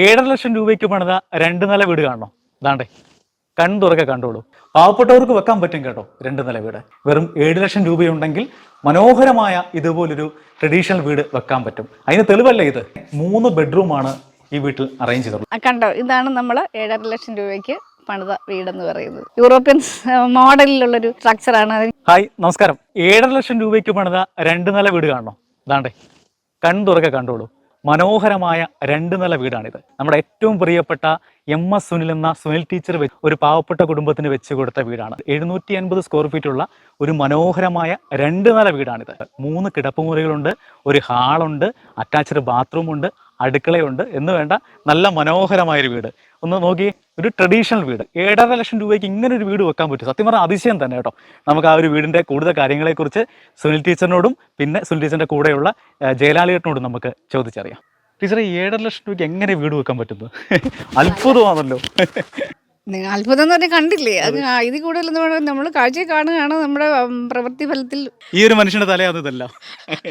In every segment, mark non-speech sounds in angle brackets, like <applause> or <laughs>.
ഏഴര ലക്ഷം രൂപയ്ക്ക് പണിത രണ്ട് നില വീട് കാണണോ? ഇതാണ്ടേ കണ്ടുറക്കെ കണ്ടോളൂ. പാവപ്പെട്ടവർക്ക് വെക്കാൻ പറ്റും കേട്ടോ രണ്ട് നില വീട്. വെറും ഏഴ് ലക്ഷം രൂപയുണ്ടെങ്കിൽ മനോഹരമായ ഇതുപോലൊരു ട്രഡീഷണൽ വീട് വെക്കാൻ പറ്റും. അതിന് തെളിവല്ലേ ഇത്? മൂന്ന് ബെഡ്റൂമാണ് ഈ വീട്ടിൽ അറേഞ്ച് ചെയ്തിട്ടുള്ളത് കണ്ടോ ഇതാണ് നമ്മൾ ഏഴര ലക്ഷം രൂപയ്ക്ക് പണിത വീടെന്ന് പറയുന്നത്. യൂറോപ്യൻ മോഡലിലുള്ളൊരു സ്ട്രക്ചറാണ് ആണ് ഹായ് നമസ്കാരം. ഏഴര ലക്ഷം രൂപയ്ക്ക് പണിത രണ്ട് നില വീട് കാണണോ? ഇതാണ്ടേ കണ്ടുറക്കെ കണ്ടോളൂ. മനോഹരമായ രണ്ട് നില വീടാണിത്. നമ്മുടെ ഏറ്റവും പ്രിയപ്പെട്ട എം എസ് സുനിൽ എന്ന സുനിൽ ടീച്ചർ ഒരു പാവപ്പെട്ട കുടുംബത്തിന് വെച്ച് കൊടുത്ത വീടാണ്. എഴുന്നൂറ്റി അൻപത് സ്ക്വയർ ഫീറ്റ് ഉള്ള ഒരു മനോഹരമായ രണ്ട് നില വീടാണിത്. മൂന്ന് കിടപ്പുമുറികളുണ്ട് ഒരു ഹാളുണ്ട് അറ്റാച്ച്ഡ് ബാത്റൂം ഉണ്ട്. അടുക്കളയുണ്ട്. എന്ന് വേണ്ട നല്ല മനോഹരമായൊരു വീട്. ഒന്ന് നോക്കി ഒരു ട്രഡീഷണൽ വീട്. ഏഴര ലക്ഷം രൂപയ്ക്ക് ഇങ്ങനെ ഒരു വീട് വെക്കാൻ പറ്റും. സത്യം പറഞ്ഞാൽ അതിശയം തന്നെ കേട്ടോ. നമുക്ക് ആ ഒരു വീടിന്റെ കൂടുതൽ കാര്യങ്ങളെക്കുറിച്ച് സുനിൽ ടീച്ചറിനോടും പിന്നെ സുനിൽ ടീച്ചറിന്റെ കൂടെയുള്ള ഏഹ്, ജയലാലിയേട്ടനോടും നമുക്ക് ചോദിച്ചറിയാം. ടീച്ചറെ ഏഴര ലക്ഷം രൂപയ്ക്ക് എങ്ങനെ വീട് വെക്കാൻ പറ്റുന്നത് <laughs> അത്ഭുതമാണല്ലോ. <laughs> അത്ഭുതം എന്ന് പറഞ്ഞാൽ കണ്ടില്ലേ? അത് ഇത് കൂടുതലെന്ന് പറഞ്ഞാൽ നമ്മൾ കാഴ്ചയെ കാണുകയാണ് നമ്മുടെ പ്രവൃത്തി ഫലത്തിൽ. ഈ ഒരു മനുഷ്യന്റെ തലയാണിതല്ല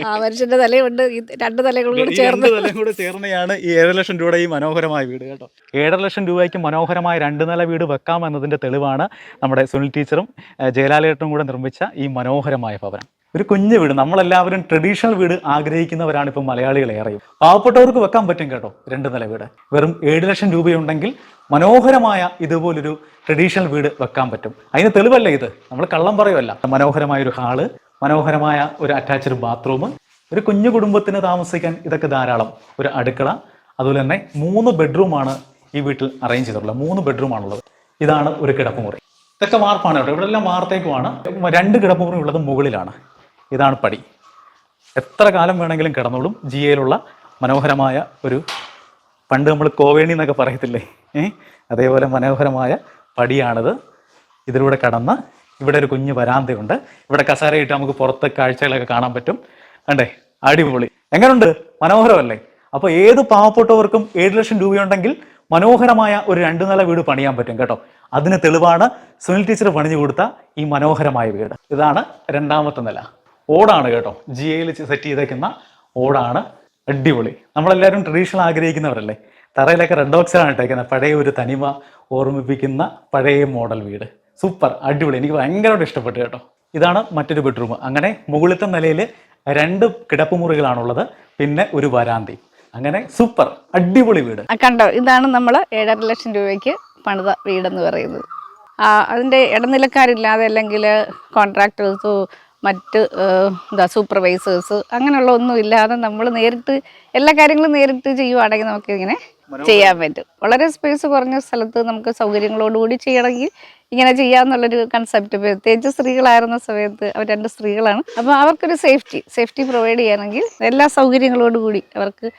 ആ മനുഷ്യന്റെ തലയുണ്ട്. ഈ രണ്ട് തലകളും കൂടെ ഈ ചേർന്ന്. കൂടെ ചേർന്നയാണ് ഈ ഏഴര ലക്ഷം രൂപയുടെ ഈ മനോഹരമായ വീട് കേട്ടോ. ഏഴര ലക്ഷം രൂപയ്ക്ക് മനോഹരമായ രണ്ട് നില വീട് വെക്കാം എന്നതിന്റെ തെളിവാണ് നമ്മുടെ സുനിൽ ടീച്ചറും ജയലാലേട്ടനും കൂടെ നിർമ്മിച്ച ഈ മനോഹരമായ ഭവനം. ഒരു കുഞ്ഞു വീട്. നമ്മളെല്ലാവരും ട്രഡീഷണൽ വീട് ആഗ്രഹിക്കുന്നവരാണ് മലയാളികൾ ഏറെയും പാവപ്പെട്ടവർക്ക് വെക്കാൻ പറ്റും കേട്ടോ രണ്ട് നില വീട്. വെറും ഏഴ് ലക്ഷം രൂപയുണ്ടെങ്കിൽ മനോഹരമായ ഇതുപോലൊരു ട്രഡീഷണൽ വീട് വെക്കാൻ പറ്റും. അതിന് തെളിവല്ലേ ഇത്? നമ്മൾ കള്ളം പറയുമല്ല മനോഹരമായ ഒരു ഹാൾ മനോഹരമായ ഒരു അറ്റാച്ച്ഡ് ബാത്റൂം ഒരു കുഞ്ഞു കുടുംബത്തിന് താമസിക്കാൻ ഇതൊക്കെ ധാരാളം. ഒരു അടുക്കള അതുപോലെ തന്നെ മൂന്ന് ബെഡ്റൂമാണ് ഈ വീട്ടിൽ അറേഞ്ച് ചെയ്തിട്ടുള്ളത്. മൂന്ന് ബെഡ്റൂമാണുള്ളത് ഇതാണ് ഒരു കിടപ്പുമുറി. ഇതൊക്കെ വാർപ്പാണ് കേട്ടോ. ഇവിടെ എല്ലാം വാർത്തേക്കുമാണ് രണ്ട് കിടപ്പുമുറി ഉള്ളത് മുകളിലാണ്. ഇതാണ് പടി. എത്ര കാലം വേണമെങ്കിലും കിടന്നോളും ജി എയിലുള്ള മനോഹരമായ ഒരു പണ്ട് നമ്മൾ കോവേണി എന്നൊക്കെ പറയത്തില്ലേ? അതേപോലെ മനോഹരമായ പടിയാണിത്. ഇതിലൂടെ കടന്ന് ഇവിടെ ഒരു കുഞ്ഞു വരാന്തയുണ്ട്. ഇവിടെ കസാരയിട്ട് നമുക്ക് പുറത്തെ കാഴ്ചകളൊക്കെ കാണാൻ പറ്റും. കണ്ടേ? അടിപൊളി. എങ്ങനെയുണ്ട് മനോഹരമല്ലേ? അപ്പോൾ ഏത് പാവപ്പെട്ടവർക്കും ഏഴ് ലക്ഷം രൂപയുണ്ടെങ്കിൽ മനോഹരമായ ഒരു രണ്ടു നില വീട് പണിയാൻ പറ്റും കേട്ടോ. അതിന് തെളിവാണ് സുനിൽ ടീച്ചർ പണിഞ്ഞു കൊടുത്ത ഈ മനോഹരമായ വീട്. ഇതാണ് രണ്ടാമത്തെ നില. ഓടാണ് കേട്ടോ. ജി എയിൽ സെറ്റ് ചെയ്തേക്കുന്ന ഓടാണ്. അടിപൊളി. നമ്മളെല്ലാവരും ട്രഡീഷണൽ ആഗ്രഹിക്കുന്നവരല്ലേ? തറയിലൊക്കെ റെഡ് ഓക്സിലാണ് ഇട്ടേക്കുന്നത്. പഴയ ഒരു തനിമ ഓർമ്മിപ്പിക്കുന്ന പഴയ മോഡൽ വീട്. സൂപ്പർ അടിപൊളി. എനിക്ക് ഭയങ്കരമായിട്ട് ഇഷ്ടപ്പെട്ടു കേട്ടോ. ഇതാണ് മറ്റൊരു ബെഡ്റൂം അങ്ങനെ മുകളിലത്തെ നിലയിൽ രണ്ട് കിടപ്പുമുറികളാണുള്ളത്. പിന്നെ ഒരു വരാന്തി. അങ്ങനെ സൂപ്പർ അടിപൊളി വീട്. കണ്ടോ? ഇതാണ് നമ്മൾ ഏഴര ലക്ഷം രൂപയ്ക്ക് പണിത വീടെന്ന് പറയുന്നത്. അതിന്റെ ഇടനിലക്കാരില്ലാതെ അല്ലെങ്കിൽ കോൺട്രാക്ടേഴ്സോ മറ്റ് എന്താ സൂപ്പർവൈസേഴ്സ് അങ്ങനെയുള്ള ഒന്നും ഇല്ലാതെ നമ്മൾ നേരിട്ട് എല്ലാ കാര്യങ്ങളും നേരിട്ട് ചെയ്യുവാണെങ്കിൽ നമുക്ക് ഇങ്ങനെ ചെയ്യാൻ പറ്റും. വളരെ സ്പേസ് കുറഞ്ഞ സ്ഥലത്ത് നമുക്ക് സൗകര്യങ്ങളോടുകൂടി ചെയ്യണമെങ്കിൽ ഇങ്ങനെ ചെയ്യാന്നുള്ളൊരു കൺസെപ്റ്റ് പ്രത്യേകിച്ച് സ്ത്രീകളായിരുന്ന സമയത്ത് അവർ രണ്ട് സ്ത്രീകളാണ്. അപ്പോൾ അവർക്കൊരു സേഫ്റ്റി സേഫ്റ്റി പ്രൊവൈഡ് ചെയ്യണമെങ്കിൽ എല്ലാ സൗകര്യങ്ങളോടുകൂടി അവർക്ക്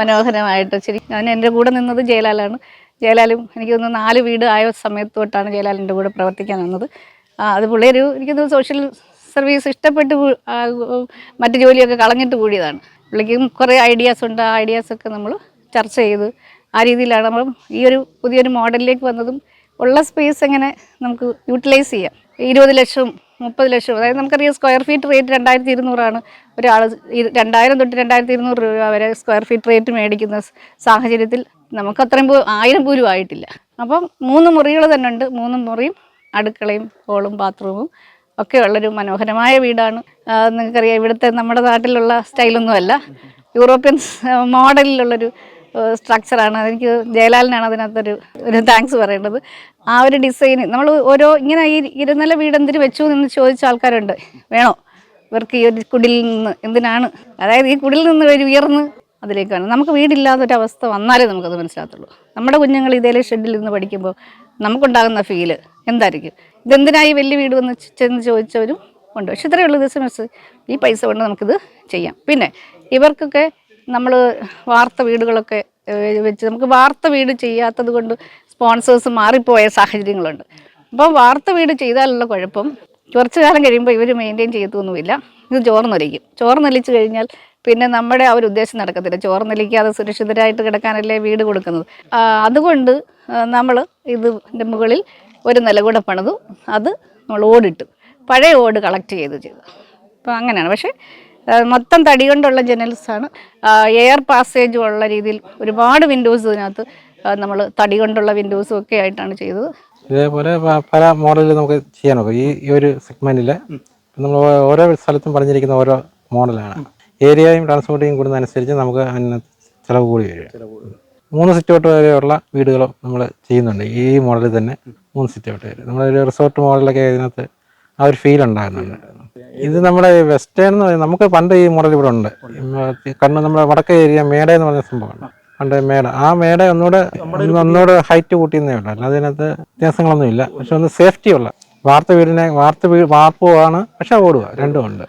മനോഹരമായിട്ട്. ശരി ഞാൻ എന്റെ കൂടെ നിന്നത് ജയലാലാണ്. ജയലാലും എനിക്ക് തോന്നുന്നു നാല് വീട് ആയ സമയത്ത് തൊട്ടാണ് ജയലാലിന്റെ കൂടെ പ്രവർത്തിക്കാൻ വന്നത് അത് പുള്ളിയൊരു ഒരു എനിക്ക് തോന്നുന്നു സോഷ്യൽ സർവീസ് ഇഷ്ടപ്പെട്ട് മറ്റു ജോലിയൊക്കെ കളഞ്ഞിട്ട് കൂടിയതാണ്. പുള്ളിക്കും കുറേ ഐഡിയാസ് ഉണ്ട്. ആ ഐഡിയാസൊക്കെ നമ്മൾ ചർച്ച ചെയ്ത് ആ രീതിയിലാണ് നമ്മൾ ഈ ഒരു പുതിയൊരു മോഡലിലേക്ക് വന്നതും ഉള്ള സ്പേസ് എങ്ങനെ നമുക്ക് യൂട്ടിലൈസ് ചെയ്യാം. ഇരുപത് ലക്ഷം മുപ്പത് ലക്ഷം അതായത് നമുക്കറിയാം സ്ക്വയർ ഫീറ്റ് റേറ്റ് രണ്ടായിരത്തി ഇരുന്നൂറാണ് ഒരാൾ രണ്ടായിരം തൊട്ട് രണ്ടായിരത്തി ഇരുന്നൂറ് രൂപ വരെ സ്ക്വയർ ഫീറ്റ് റേറ്റ് മേടിക്കുന്ന സാഹചര്യത്തിൽ നമുക്ക് അത്രയും ആയിരം പോലും ആയിട്ടില്ല. അപ്പം മൂന്ന് മുറികൾ തന്നെ ഉണ്ട്. മൂന്ന് മുറിയും അടുക്കളയും ഹോളും ബാത്റൂമും ഒക്കെ ഉള്ളൊരു മനോഹരമായ വീടാണ്. നിങ്ങൾക്കറിയാം ഇവിടുത്തെ നമ്മുടെ നാട്ടിലുള്ള സ്റ്റൈലൊന്നുമല്ല. യൂറോപ്യൻ മോഡലിലുള്ളൊരു സ്ട്രക്ചറാണ് അതെനിക്ക് ജയലാലിനാണ് അതിനകത്തൊരു ഒരു താങ്ക്സ് പറയേണ്ടത്. ആ ഒരു ഡിസൈൻ നമ്മൾ ഓരോ ഇങ്ങനെ ഈ ഇരുനില വീട് എന്തിന് വെച്ചു എന്ന് ചോദിച്ച ആൾക്കാരുണ്ട്. വേണോ? ഇവർക്ക് ഈ ഒരു കുടിൽ നിന്ന് എന്തിനാണ്? അതായത് ഈ കുടിൽ നിന്ന് ഒരു ഉയർന്ന് അതിലേക്ക് വേണം നമുക്ക് വീടില്ലാത്ത ഒരു അവസ്ഥ വന്നാലേ നമുക്കത് മനസ്സിലാകത്തുള്ളൂ. നമ്മുടെ കുഞ്ഞുങ്ങൾ ഇതേലെ ഷെഡിൽ നിന്ന് പഠിക്കുമ്പോൾ നമുക്കുണ്ടാകുന്ന ഫീൽ എന്തായിരിക്കും? ഇതെന്തിനായി വലിയ വീട് വന്ന് ചെന്ന് ചോദിച്ചവരും ഉണ്ട്. പക്ഷെ ഇത്രയേ ഉള്ളൂ ബിസിനസ് ഈ പൈസ കൊണ്ട് നമുക്കിത് ചെയ്യാം. പിന്നെ ഇവർക്കൊക്കെ നമ്മൾ വാർത്ത വീടുകളൊക്കെ വെച്ച് നമുക്ക് വാർത്ത വീട് ചെയ്യാത്തത് കൊണ്ട് സ്പോൺസേഴ്സ് മാറിപ്പോയ സാഹചര്യങ്ങളുണ്ട്. അപ്പോൾ വാർത്ത വീട് ചെയ്താലുള്ള കുഴപ്പം കുറച്ച് കാലം കഴിയുമ്പോൾ ഇവർ മെയിന്റെയിൻ ചെയ്തൊന്നുമില്ല ഇത് ചോർന്നൊലിക്കും ചോർന്നൊലിച്ച് കഴിഞ്ഞാൽ പിന്നെ നമ്മുടെ ആ ഒരു ഉദ്ദേശം നടക്കത്തില്ല. ചോർന്നൊലിക്കാതെ സുരക്ഷിതരായിട്ട് കിടക്കാനല്ലേ വീട് കൊടുക്കുന്നത്. അതുകൊണ്ട് നമ്മൾ ഇതിന്റെ മുകളിൽ ഒരു നില കൂടെ പണിതു. അത് നമ്മൾ ഓടിട്ടു. പഴയ ഓട് കളക്ട് ചെയ്ത് ചെയ്തു. അപ്പോൾ അങ്ങനെയാണ്. പക്ഷേ മൊത്തം തടി കൊണ്ടുള്ള ജനൽസാണ് എയർ പാസേജ് ഉള്ള രീതിയിൽ ഒരുപാട് വിൻഡോസ് ഇതിനകത്ത് നമ്മൾ തടി കൊണ്ടുള്ള വിൻഡോസും ഒക്കെ ആയിട്ടാണ് ചെയ്തത്. ഇതേപോലെ പല മോഡലിൽ നമുക്ക് ചെയ്യാൻ നോക്കും. ഈ ഈ ഒരു സെഗ്മെന്റിൽ നമ്മൾ ഓരോ സ്ഥലത്തും പറഞ്ഞിരിക്കുന്ന ഓരോ മോഡലാണ് ഏരിയയും ട്രാൻസ്പോർട്ടിങ്ങും കൂടുന്നതനുസരിച്ച് നമുക്ക് അതിന് ചിലവ് കൂടി വരും. മൂന്ന് സിറ്റ് ഔട്ട് വരെയുള്ള വീടുകളും നമ്മൾ ചെയ്യുന്നുണ്ട്. ഈ മോഡലിൽ തന്നെ മൂന്ന് സിറ്റ് ഔട്ട് വരെ. നമ്മളൊരു റിസോർട്ട് മോഡലൊക്കെ ഇതിനകത്ത് ആ ഒരു ഫീൽ ഉണ്ടാകുന്നുണ്ട്. ഇത് നമ്മുടെ വെസ്റ്റേൺ എന്ന് പറയുന്നത് നമുക്ക് പണ്ട് ഈ മോഡൽ ഇവിടെ ഉണ്ട്. കണ്ണ് നമ്മുടെ വടക്കേ ഏരിയ മേട എന്ന് പറഞ്ഞ സംഭവമാണ്. പണ്ട് മേട. ആ മേട ഒന്നുകൂടെ ഒന്ന് ഒന്നുകൂടെ ഹൈറ്റ് കൂട്ടിയെന്നേ ഉള്ളൂ. അല്ലാതെ അതിനകത്ത് വ്യത്യാസങ്ങളൊന്നും ഇല്ല പക്ഷെ ഒന്ന് സേഫ്റ്റി ഉള്ള. വാർത്ത വീടിനെ വാർത്ത വീ വാർപ്പുമാണ് പക്ഷെ ഓടുക. രണ്ടും ഉണ്ട്.